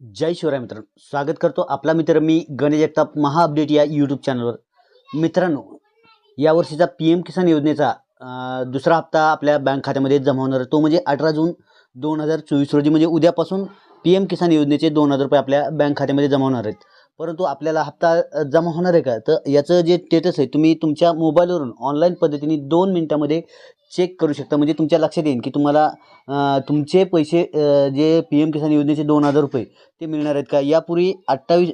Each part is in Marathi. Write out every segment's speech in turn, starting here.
जय शिवराय मित्रांनो. स्वागत करतो आपला मित्र मी गणेश जगताप महा अपडेट या यूट्यूब चॅनलवर मित्रांनो यावर्षीचा पी एम किसान योजनेचा दुसरा हप्ता आपल्या बँक खात्यामध्ये जमा होणार आहे. तो म्हणजे अठरा जून दोन हजार चोवीस रोजी म्हणजे उद्यापासून पी एम किसान योजनेचे दोन हजार रुपये आपल्या बँक खात्यामध्ये जमा होणार आहेत. परंतु आपल्याला हप्ता जमा होणार आहे का? तर याचं जे स्टेटस आहे तुम्ही तुमच्या मोबाईलवरून ऑनलाईन पद्धतीने दोन मिनटामध्ये चेक करू शकता. म्हणजे तुमच्या लक्षात येईल की तुम्हाला तुमचे पैसे जे पी एम किसान योजनेचे दोन हजार रुपये ते मिळणार आहेत का? यापूर्वी अठ्ठावीस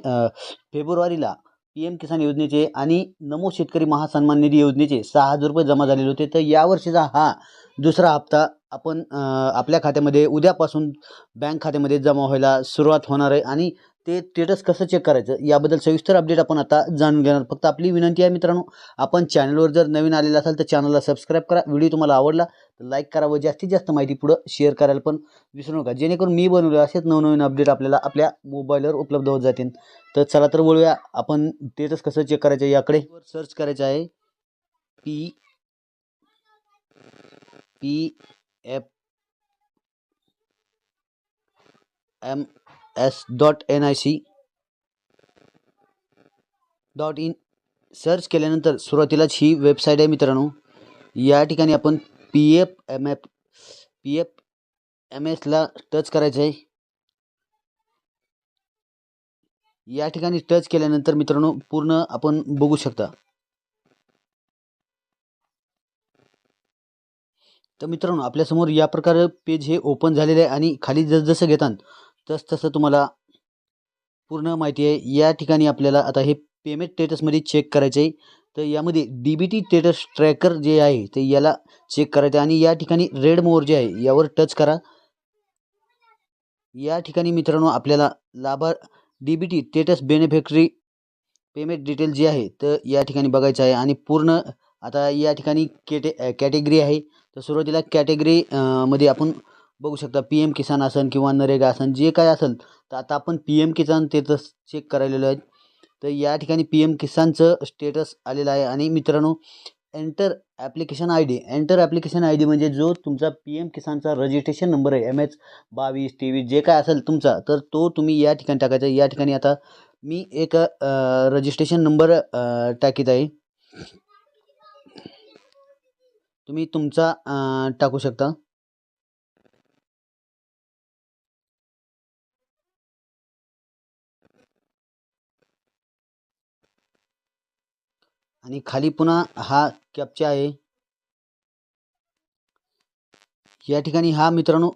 फेब्रुवारीला पी एम किसान योजनेचे आणि नमो शेतकरी महासन्मान निधी योजनेचे सहा हजार रुपये जमा झालेले होते. तर यावर्षीचा हा दुसरा हप्ता आपण आपल्या खात्यामध्ये उद्यापासून बँक खात्यामध्ये जमा व्हायला सुरुवात होणार आहे आणि ते स्टेटस कसं चेक करायचं याबद्दल सविस्तर अपडेट आपण आता जाणून घेणार. फक्त आपली विनंती आहे मित्रांनो आपण चॅनलवर जर नवीन आलेला असाल तर चॅनलला सबस्क्राईब करा. व्हिडिओ तुम्हाला आवडला तर लाईक करा व जास्तीत जास्त माहिती पुढं शेअर करायला पण विसरू नका. जेणेकरून मी बनवले असेच नवनवीन अपडेट आपल्याला आपल्या मोबाईलवर उपलब्ध होत जातील. तर चला तर वळूया आपण स्टेटस कसं चेक करायचं याकडे. सर्च करायचं आहे. P P F M S dot N I C dot in search केल्यानंतर सुरुवातीलाच ही वेबसाईट आहे मित्रांनो. या ठिकाणी आपण P F M F P F M एसला touch करायचं आहे. या ठिकाणी टच केल्यानंतर मित्रांनो पूर्ण आपण बघू शकता. तर मित्रांनो आपल्यासमोर या प्रकारे पेज हे ओपन झालेले आहे आणि खाली जसजसं घेतात तस तसं तुम्हाला पूर्ण माहिती आहे. या ठिकाणी आपल्याला आता हे पेमेंट स्टेटसमध्ये चेक करायचं आहे. तर यामध्ये D B T status tracker जे आहे ते याला चेक करायचं आहे आणि या ठिकाणी रेड मोर जे आहे यावर टच करा. या ठिकाणी मित्रांनो आपल्याला लाभा D B T status beneficiary payment detail जे आहे तर या ठिकाणी बघायचं आहे आणि पूर्ण आता या ठिकाणी केटे कॅटेगरी आहे. तर सुरुवातीला कॅटेगरी मध्ये आपण बघू शकता पी एम किसान असन किंवा नरेगा असन जे काय असेल तर आता आपण P M Kisan status check करायलेलो आहे. तर या ठिकाणी पी एम किसानचं स्टेटस आलेलं आहे. आणि मित्रांनो enter application I D enter application I D म्हणजे जो तुमचा पी एम किसानचा रजिस्ट्रेशन नंबर आहे. एम एच बावीस तेवीस जे काय असेल तुमचा तर तो तुम्ही या ठिकाणी टाकायचा. या ठिकाणी आता मी एक रजिस्ट्रेशन नंबर टाकीत आहे. तुम्ही तुमचा टाकू शकता. आणि खाली पुन्हा हा कॅप्चा आहे. या ठिकाणी हा मित्रांनो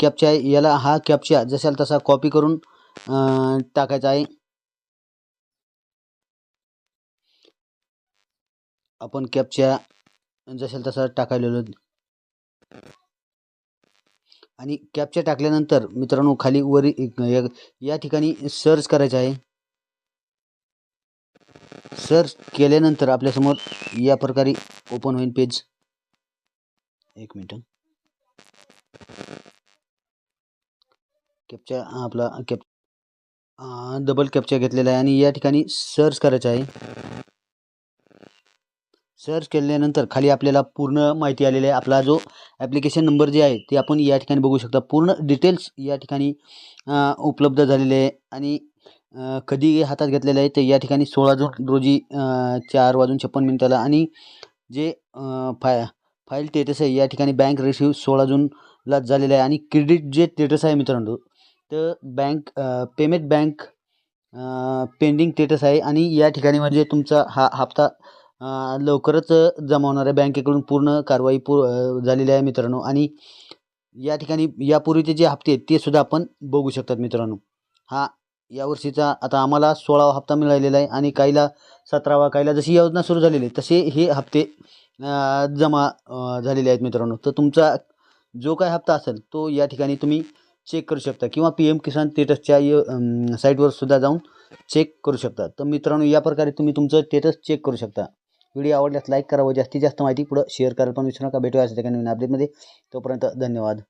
कॅप्चा आहे. याला हा कॅप्चा जशाला तसा कॉपी करून टाकायचा आहे. आपण कॅप्चा जसेल तसा टाकायलेलो. आणि कॅप्चा टाकल्यानंतर मित्रांनो खाली वरी या- या ठिकाणी सर्च करायचं आहे. सर्च केल्यानंतर आपल्यासमोर या प्रकारे ओपन होईल पेज. एक मिनिट. कॅपच्या आपला कॅप डबल कॅप्चा घेतलेला आहे आणि या ठिकाणी सर्च करायचं आहे. सर्च केल्यानंतर खाली आपल्याला पूर्ण माहिती आलेली आहे. आपला जो ॲप्लिकेशन नंबर जे आहे ते आपण या ठिकाणी बघू शकता. पूर्ण डिटेल्स या ठिकाणी उपलब्ध झालेले आहे. आणि कधी हातात घेतलेलं आहे ते या ठिकाणी सोळा जून रोजी चार वाजून छप्पन मिनिटाला. आणि जे फाय फाईल स्टेटस आहे या ठिकाणी बँक रिसिव्ह सोळा जूनला झालेलं आहे. आणि क्रेडिट जे स्टेटस आहे मित्रांनो तर bank payment bank pending status आहे. आणि या ठिकाणी म्हणजे तुमचा हा हप्ता लवकरच जमा बँकेकडून पूर्ण कारवाई पू झालेली आहे मित्रांनो. आणि या ठिकाणी यापूर्वीचे जे हप्ते आहेत ते सुद्धा आपण बघू शकतात मित्रांनो. हा यावर्षीचा आता आम्हाला सोळावा हप्ता मिळालेला आहे आणि काहीला सतरावा काहीला जशी योजना सुरू झालेली आहे तसे हे हप्ते जमा झालेले आहेत मित्रांनो. तर तुमचा जो काय हप्ता असेल तो या ठिकाणी तुम्ही चेक करू शकता किंवा पी एम किसान स्टेटसच्या य साईटवर सुद्धा जाऊन चेक करू शकता. तर मित्रांनो या प्रकारे तुम्ही तुमचं स्टेटस चेक करू शकता. व्हिडिओ आवडल्यास लाईक करा व जास्तीत जास्त माहिती पुढं शेअर करायला पण विसरू नका. भेटूया अशा नवीन अपडेटमध्ये तोपर्यंत धन्यवाद.